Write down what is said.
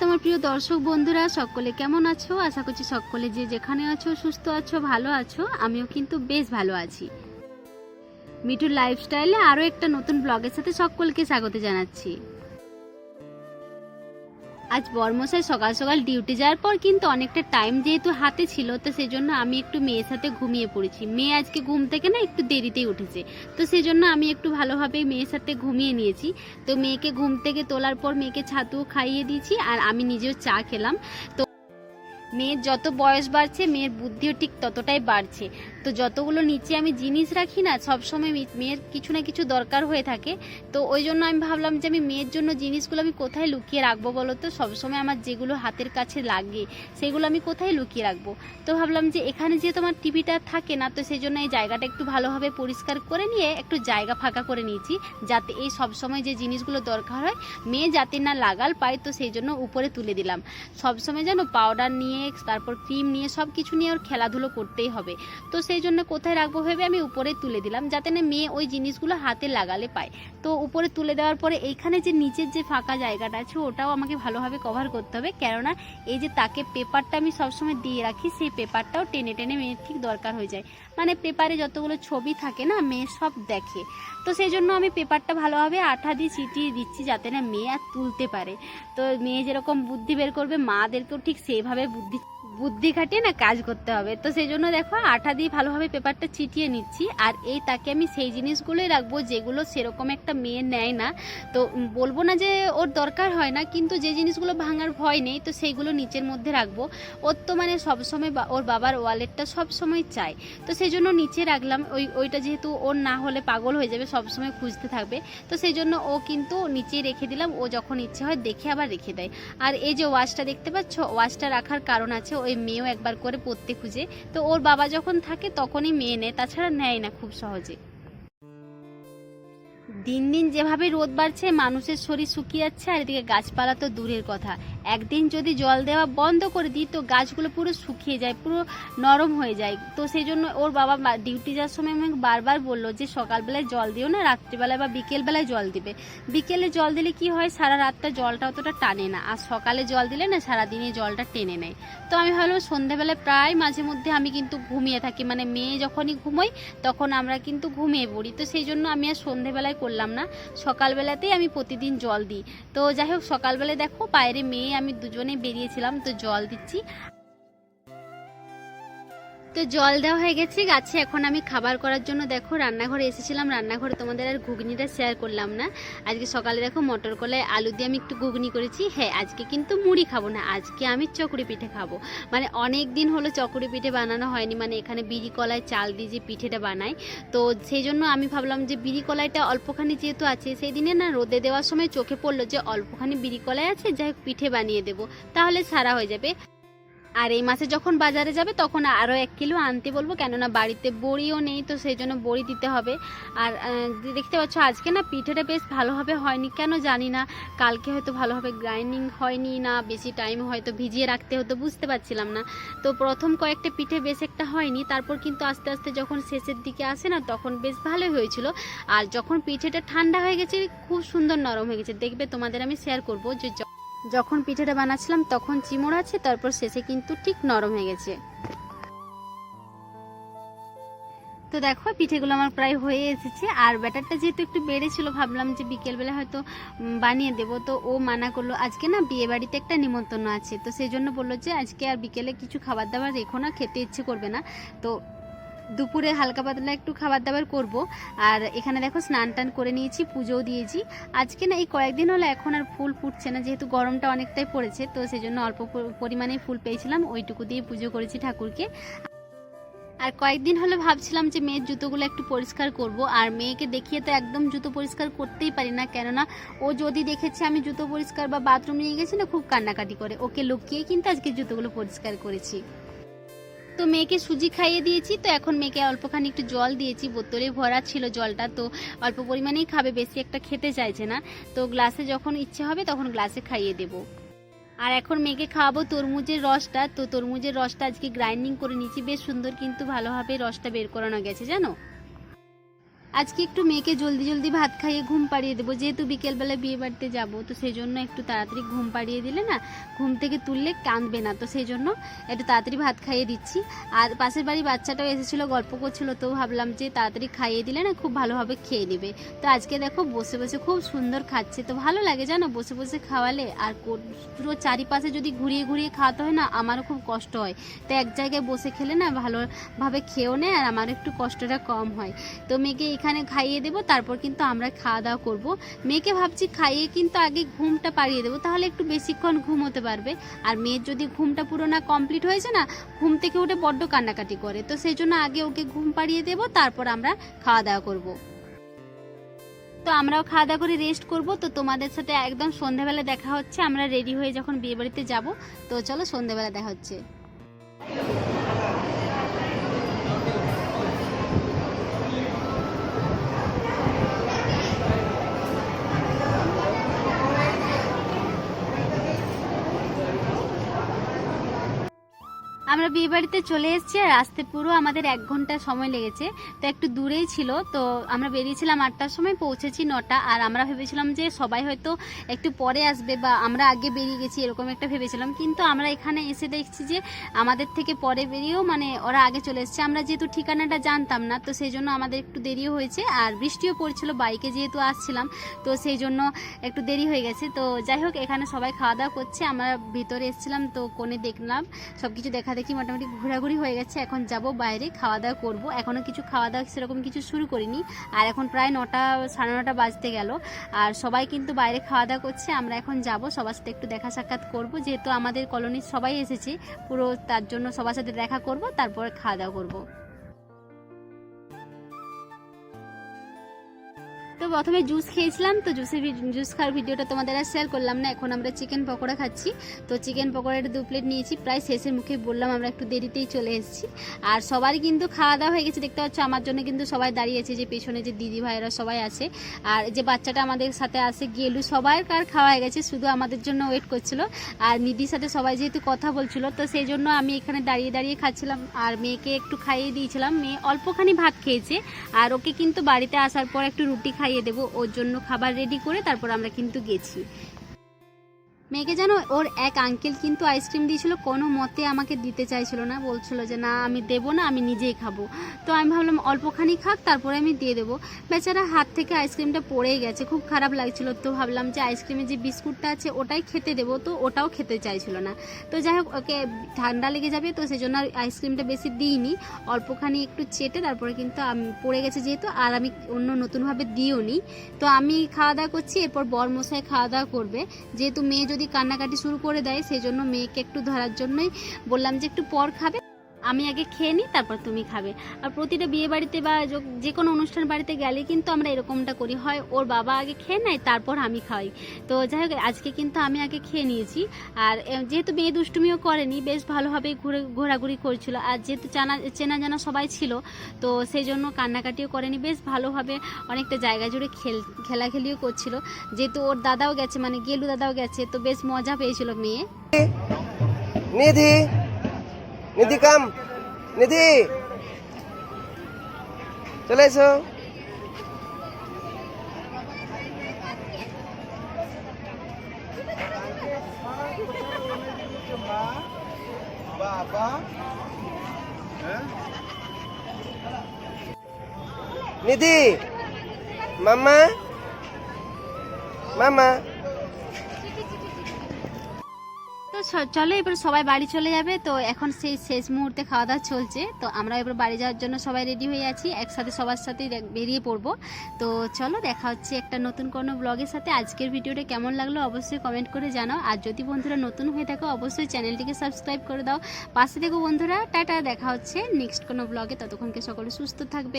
তোমার প্রিয় দর্শক বন্ধুরা, সকলে কেমন আছো? আশা করছি সকলে যে যেখানে আছো, সুস্থ আছো, ভালো আছো, আমিও কিন্তু বেশ ভালো আছি। মিঠুর লাইফস্টাইলে আরও একটা নতুন ব্লগের সাথে সকলকে স্বাগত জানাচ্ছি। আজ বর্মশাই সকাল সকাল ডিউটি যাওয়ার পর কিন্তু অনেকটা টাইম যেহেতু হাতে ছিল, তো সেই জন্য আমি একটু মেয়ের সাথে ঘুমিয়ে পড়েছি। মেয়ে আজকে ঘুম থেকে না একটু দেরিতেই উঠেছে, তো সেই জন্য আমি একটু ভালোভাবে মেয়ের সাথে ঘুমিয়ে নিয়েছি। তো মেয়েকে ঘুম থেকে তোলার পর মেয়েকে ছাতুও খাইয়ে দিয়েছি আর আমি নিজেও চা খেলাম। তো মেয়ের যত বয়স বাড়ছে, মেয়ের বুদ্ধিও ঠিক ততটাই বাড়ছে। তো যতগুলো নিচে আমি জিনিস রাখি না সবসময় মেয়ের কিছু না কিছু দরকার হয়ে থাকে। তো ওই জন্য আমি ভাবলাম যে আমি মেয়ের জন্য জিনিসগুলো আমি কোথায় লুকিয়ে রাখব বলো তো? সবসময় আমার যেগুলো হাতের কাছে লাগে, সেগুলো আমি কোথায় লুকিয়ে রাখব? তো ভাবলাম যে এখানে যেহেতু আমার টিভিটা থাকে না, তো সেই জন্য এই জায়গাটা একটু ভালোভাবে পরিষ্কার করে নিয়ে একটু জায়গা ফাঁকা করে নিয়েছি, যাতে এই সবসময় যে জিনিসগুলো দরকার হয়, মেয়ে যাতে না লাগাল পায়, তো সেই জন্য উপরে তুলে দিলাম। সবসময় যেন পাউডার নিয়ে, তারপর ক্রিম নিয়ে সব কিছু নিয়ে ওর খেলাধুলো করতেই হবে। তো সেই জন্য কোথায় রাখব ভেবে আমি উপরে তুলে দিলাম, যাতে না মেয়ে ওই জিনিসগুলো হাতে লাগালে পায়। তো উপরে তুলে দেওয়ার পরে এইখানে যে নিচের যে ফাঁকা জায়গাটা আছে, ওটাও আমাকে ভালোভাবে কভার করতে হবে। কেননা এই যে তাকে পেপারটা আমি সবসময় দিয়ে রাখি, সেই পেপারটাও টেনে টেনে মেয়ের ঠিক দরকার হয়ে যায়। মানে পেপারে যতগুলো ছবি থাকে না, মেয়ে সব দেখে। তো সেই জন্য আমি পেপারটা ভালোভাবে আঠা দিয়ে চিটিয়ে দিচ্ছি, যাতে না মেয়ে আর তুলতে পারে। তো মেয়ে যেরকম বুদ্ধি বের করবে, মাদেরকেও ঠিক সেইভাবে বুদ্ধি বুদ্ধি খাটিয়ে না কাজ করতে হবে। তো সেই জন্য দেখো আঠা দিয়ে ভালোভাবে পেপারটা চিটিয়ে নিচ্ছি। আর এই তাকে আমি সেই জিনিসগুলোই রাখব যেগুলো সেরকম একটা মেয়ে নেয় না। তো বলব না যে ওর দরকার হয় না, কিন্তু যে জিনিসগুলো ভাঙার ভয় নেই, তো সেইগুলো নিচের মধ্যে রাখব। ওর তো মানে সবসময় ওর বাবার ওয়ালেটটা সবসময় চাই। তো সেই জন্য নিচে রাখলাম। ওই, ওইটা যেহেতু ওর না হলে পাগল হয়ে যাবে, সবসময় খুঁজতে থাকবে। তো সেই জন্য ও কিন্তু নিচেই রেখে দিলাম। ও যখন ইচ্ছে হয় দেখে আবার রেখে দেয়। আর এই যে ওয়াচটা দেখতে পাচ্ছ ওয়াচটা রাখার কারণ আছে। ওই মেয়েও একবার করে পড়তে খুঁজে। তো ওর বাবা যখন থাকে তখনই মেয়ে নেয়, তাছাড়া নেয় না খুব সহজে। দিন দিন যেভাবে রোদ বাড়ছে, মানুষের শরীর শুকিয়ে যাচ্ছে আর এদিকে গাছপালা তো দূরের কথা। একদিন যদি জল দেওয়া বন্ধ করে দিই, তো গাছগুলো পুরো শুকিয়ে যায়, পুরো নরম হয়ে যায়। তো সেই জন্য ওর বাবা ডিউটি যাওয়ার সময় আমাকে বারবার বলল যে, সকালবেলায় জল দিও না, রাত্রিবেলায় বা বিকেলবেলায় জল দিবে। বিকেলে জল দিলে কি হয়, সারা রাতটা জলটা অতটা টানে না, আর সকালে জল দিলে না সারাদিনে জলটা টেনে নেয়। তো আমি ভাবলাম সন্ধ্যাবেলায় প্রায় মাঝে মধ্যে আমি কিন্তু ঘুমিয়ে থাকি মানে মেয়ে যখনই ঘুমোই তখন আমরা কিন্তু ঘুমিয়ে পড়ি। তো সেই জন্য আমি আর সন্ধ্যেবেলায় করলাম না, সকালবেলাতেই আমি প্রতিদিন জল দিই। তো যাই হোক, সকালবেলায় দেখো, বাইরে মেয়ে আমি দুজনে বেরিয়েছিলাম তো জল দিচ্ছি। তো জল দেওয়া হয়ে গেছে, গাছে এখন আমি খাবার করার জন্য দেখো রান্নাঘরে এসেছিলাম, রান্নাঘরে তোমাদের আর ঘুগনিটা শেয়ার করলাম না। আজকে সকালে দেখো মটর কলায় আলু দিয়ে আমি একটু ঘুগনি করেছি। হ্যাঁ আজকে কিন্তু মুড়ি খাব না, আজকে আমি চকুড়ি পিঠে খাব। মানে অনেক দিন হলো চকুড়ি পিঠে বানানো হয়নি মানে এখানে বিড়ি কলায় চাল দিয়ে যে পিঠেটা বানাই। তো সেই জন্য আমি ভাবলাম যে বিড়ি কলাইটা অল্পখানি যেহেতু আছে, সেই দিনে না রোদে দেওয়ার সময় চোখে পড়ল যে অল্পখানি বিড়ি কলাই আছে, যাই পিঠে বানিয়ে দেবো, তাহলে সারা হয়ে যাবে। আর এই মাসে যখন বাজারে যাবে, তখন আরও এক কিলো আনতে বলব। কেননা বাড়িতে বড়িও নেই, তো সেই জন্য বড়ি দিতে হবে। আর দেখতে পাচ্ছ, আজকে না পিঠেটা বেশ ভালোভাবে হয়নি। কেন জানি না, কালকে হয়তো ভালোভাবে গ্রাইন্ডিং হয়নি না, বেশি টাইম হয়তো ভিজিয়ে রাখতে হতো, বুঝতে পারছিলাম না। তো প্রথম কয়েকটা পিঠে বেশ একটা হয়নি, তারপর কিন্তু আস্তে আস্তে যখন শেষের দিকে আসে না, তখন বেশ ভালোই হয়েছিল। আর যখন পিঠেটা ঠান্ডা হয়ে গেছে, খুব সুন্দর নরম হয়ে গেছে। দেখবে তোমাদের আমি শেয়ার করব যে যখন পিঠেটা বানাচ্ছিলাম, তখন চিমড় আছে, তারপর শেষে কিন্তু ঠিক নরম হয়ে গেছে। তো দেখো, পিঠেগুলো আমার প্রায় হয়ে এসেছে। আর ব্যাটারটা যেহেতু একটু বেড়েছিল, ভাবলাম যে বিকেলবেলা হয়তো বানিয়ে দেবো। তো ও মানা করল, আজকে না বিয়ে বাড়িতে একটা নিমন্ত্রণ আছে। তো সেই জন্য বলল যে, আজকে আর বিকেলে কিছু খাবার দাবার রেখো না, খেতে ইচ্ছে করবে না। তো দুপুরে হালকা পাতলা একটু খাবার দাবার করব। আর এখানে দেখো স্নান টান করে নিয়েছি, পুজোও দিয়েছি। আজকে না এই কয়েকদিন হলো এখন আর ফুল ফুটছে না, যেহেতু গরমটা অনেকটাই পড়েছে, তো সেই জন্য অল্প প- পরিমাণে ফুল পেয়েছিলাম, ওইটুকু দিয়ে পুজো করেছি ঠাকুরকে। আর কয়েকদিন হলো ভাবছিলাম যে মেয়ের জুতোগুলো একটু পরিষ্কার করব, আর মেয়েকে দেখিয়ে তো একদম জুতো পরিষ্কার করতেই পারি না, কেননা ও যদি দেখেছে আমি জুতো পরিষ্কার বা বাথরুম নিয়ে গেছি না, খুব কান্নাকাটি করে। ওকে লুকিয়ে কিন্তু আজকে জুতোগুলো পরিষ্কার করেছি। তো মেয়েকে সুজি খাইয়ে দিয়েছি, তো এখন মেয়েকে অল্পখানি একটু জল দিয়েছি। বোতলে ভরা ছিল জলটা, তো অল্প পরিমাণেই খাবে, বেশি একটা খেতে চাইছে না। তো গ্লাসে যখন ইচ্ছে হবে তখন গ্লাসে খাইয়ে দেবো। আর এখন মেয়েকে খাওয়াবো তরমুজের রসটা। তো তরমুজের রসটা আজকে গ্রাইন্ডিং করে নিয়েছি। বেশ সুন্দর কিন্তু ভালোভাবে রসটা বের করানো গেছে, জানো? আজকে একটু মেয়েকে জলদি জলদি ভাত খাইয়ে ঘুম পাড়িয়ে দেবো। যেহেতু বিকেলবেলা বিয়ে বাড়িতে যাব, তো সেই জন্য একটু তাড়াতাড়ি ঘুম পাড়িয়ে দিলে না, ঘুম থেকে তুললে কাঁদবে না। তো সেই জন্য একটু তাড়াতাড়ি ভাত খাইয়ে দিচ্ছি। আর পাশের বাড়ি বাচ্চাটাও এসেছিল, গল্প করছিল, তো ভাবলাম যে তাড়াতাড়ি খাইয়ে দিলে না খুব ভালোভাবে খেয়ে নেবে। তো আজকে দেখো বসে বসে খুব সুন্দর খাচ্ছে। তো ভালো লাগে জানো বসে বসে খাওয়ালে? আর পুরো চারিপাশে যদি ঘুরিয়ে ঘুরিয়ে খাওয়াতে হয় না, আমারও খুব কষ্ট হয়। তো এক জায়গায় বসে খেলে না ভালোভাবে খেয়েও নেয়, আর আমার একটু কষ্টটা কম হয়। তো মেয়েকে এখানে খাইয়ে দেবো, তারপর কিন্তু আমরা খাওয়া দাওয়া করব। মেয়েকে ভাবছি খাইয়ে কিন্তু আগে ঘুমটা পাড়িয়ে দেবো, তাহলে একটু বেশিক্ষণ ঘুমোতে পারবে। আর মেয়ের যদি ঘুমটা পুরো না কমপ্লিট হয়েছে না, ঘুম থেকে উঠে বড্ড কান্নাকাটি করে। তো সেই জন্য আগে ওকে ঘুম পাড়িয়ে দেবো, তারপর আমরা খাওয়া দাওয়া করব। তো আমরাও খাওয়া দাওয়া করে রেস্ট করব। তো তোমাদের সাথে একদম সন্ধ্যাবেলা দেখা হচ্ছে। আমরা রেডি হয়ে যখন বিয়ে বাড়িতে যাব, তো চলো সন্ধ্যাবেলা দেখা হচ্ছে। আমরা বিয়ে বাড়িতে চলে এসেছি আর আসতে পুরো আমাদের এক ঘণ্টা সময় লেগেছে। তো একটু দূরেই ছিল, তো আমরা বেরিয়েছিলাম আটটার সময়, পৌঁছেছি নটা। আর আমরা ভেবেছিলাম যে সবাই হয়তো একটু পরে আসবে বা আমরা আগে বেরিয়ে গেছি, এরকম একটা ভেবেছিলাম। কিন্তু আমরা এখানে এসে দেখছি যে আমাদের থেকে পরে বেরিয়েও মানে ওরা আগে চলে এসেছে। আমরা যেহেতু ঠিকানাটা জানতাম না, তো সেই জন্য আমাদের একটু দেরিও হয়েছে। আর বৃষ্টিও পড়ছিল, বাইকে যেহেতু আসছিলাম, তো সেই জন্য একটু দেরি হয়ে গেছে। তো যাই হোক, এখানে সবাই খাওয়া দাওয়া করছে। আমরা ভিতরে এসেছিলাম, তো কোণে দেখলাম সব কিছু দেখা দেখি মোটামুটি ঘোরাঘুরি হয়ে গেছে, এখন যাব বাইরে খাওয়া দাওয়া করব। এখনও কিছু খাওয়া দাওয়া সেরকম কিছু শুরু করিনি। আর এখন প্রায় নটা, সাড়ে নটা বাজতে গেল। আর সবাই কিন্তু বাইরে খাওয়া দাওয়া করছে, আমরা এখন যাব, সবার সাথে একটু দেখা সাক্ষাৎ করব। যেহেতু আমাদের কলোনির সবাই এসেছে, পুরো তার জন্য সবার সাথে দেখা করব, তারপর খাওয়া দাওয়া করব। প্রথমে জুস খেয়েছিলাম, তো জুসের জুস খাওয়ার ভিডিওটা তোমাদের আর শেয়ার করলাম না। এখন আমরা চিকেন পকোড়া খাচ্ছি। তো চিকেন পকোড়াটা দু প্লেট নিয়েছি, প্রায় শেষের মুখে বললাম আমরা একটু দেরিতেই চলে এসেছি। আর সবারই কিন্তু খাওয়া দাওয়া হয়ে গেছে, দেখতে পাচ্ছ আমার জন্য কিন্তু সবাই দাঁড়িয়েছে যে পেছনে যে দিদি ভাইরা সবাই আছে। আর যে বাচ্চাটা আমাদের সাথে আসে গেলু, সবার কার খাওয়া হয়ে গেছে, শুধু আমাদের জন্য ওয়েট করছিল। আর নিধির সাথে সবাই যেহেতু কথা বলছিল, তো সেই জন্য আমি এখানে দাঁড়িয়ে দাঁড়িয়ে খাচ্ছিলাম। আর মেয়েকে একটু খাইয়ে দিয়েছিলাম, মেয়ে অল্পখানি ভাত খেয়েছে। আর ওকে কিন্তু বাড়িতে আসার পর একটু রুটি খাইয়ে দেবো ওর জন্য খাবার রেডি করে তারপর আমরা কিন্তু গেছি। মেয়েকে জানো ওর এক আঙ্কেল কিন্তু আইসক্রিম দিয়েছিল, কোনো মতে আমাকে দিতে চাইছিল না। বলছিল যে, না, আমি দেবো না, আমি নিজেই খাব। তো আমি ভাবলাম, অল্পখানি খাক, তারপরে আমি দিয়ে দেবো। বেচারা হাত থেকে আইসক্রিমটা পড়েই গেছে, খুব খারাপ লাগছিল। তো ভাবলাম যে আইসক্রিমের যে বিস্কুটটা আছে, ওটাই খেতে দেবো, তো ওটাও খেতে চাইছিল না। তো যাই হোক, ওকে ঠান্ডা লেগে যাবে, তো সেই জন্য আইসক্রিমটা বেশি দিইনি। অল্পখানি একটু চেটে, তারপরে কিন্তু আমি, পড়ে গেছে যেহেতু, আর আমি অন্য নতুনভাবে দিও নি তো আমি খাওয়া দাওয়া করছি, এরপর বর মশাই খাওয়া দাওয়া করবে। যেহেতু মেয়ে যদি কান্নাকাটি শুরু করে দেয় সেই জন্য মেয়েকে একটু ধরার জন্যই বললাম যে একটু পর খাবে। আমি আগে খেয়ে নিই, তারপর তুমি খাবে। আর প্রতিটা বিয়ে বাড়িতে বা যে কোনো অনুষ্ঠান বাড়িতে গেলে কিন্তু আমরা এরকমটা করি, হয় ওর বাবা আগে খেয়ে নেয়, তারপর আমি খাই। তো যাই হোক, আজকে কিন্তু আমি আগে খেয়ে নিয়েছি। আর যেহেতু মেয়ে দুষ্টুমিও করেনি, বেশ ভালোভাবেই ঘুরে, ঘোরাঘুরি করছিল। আর যেহেতু জানা, চেনা জানা সবাই ছিল, তো সেই জন্য কান্নাকাটিও করেনি। বেশ ভালোভাবে অনেকটা জায়গা জুড়ে খেল, খেলাখেলিও করছিল। যেহেতু ওর দাদাও গেছে মানে গেলু দাদাও গেছে, তো বেশ মজা পেয়েছিল মেয়ে। নিধি! নিধি কাম নিধি। চলে এসো। হ্যাঁ? নিধি। মাম্মা। মামা চলো, এবার সবাই বাড়ি চলে যাবে। তো এখন সেই শেষ মুহূর্তে খাওয়া দাওয়া চলছে। তো আমরা এবার বাড়ি যাওয়ার জন্য সবাই রেডি হয়ে আছি। একসাথে সবার সাথেই বেরিয়ে পড়ব। তো চলো, দেখা হচ্ছে একটা নতুন কোনো ব্লগের সাথে। আজকের ভিডিওটা কেমন লাগল অবশ্যই কমেন্ট করে জানাও। আর যদি বন্ধুরা নতুন হয়ে থাকো, অবশ্যই চ্যানেলটিকে সাবস্ক্রাইব করে দাও। পাশে থেকো বন্ধুরা। টাটা, দেখা হচ্ছে নেক্সট কোনো ব্লগে ততক্ষণকে সকলে সুস্থ থাকবে।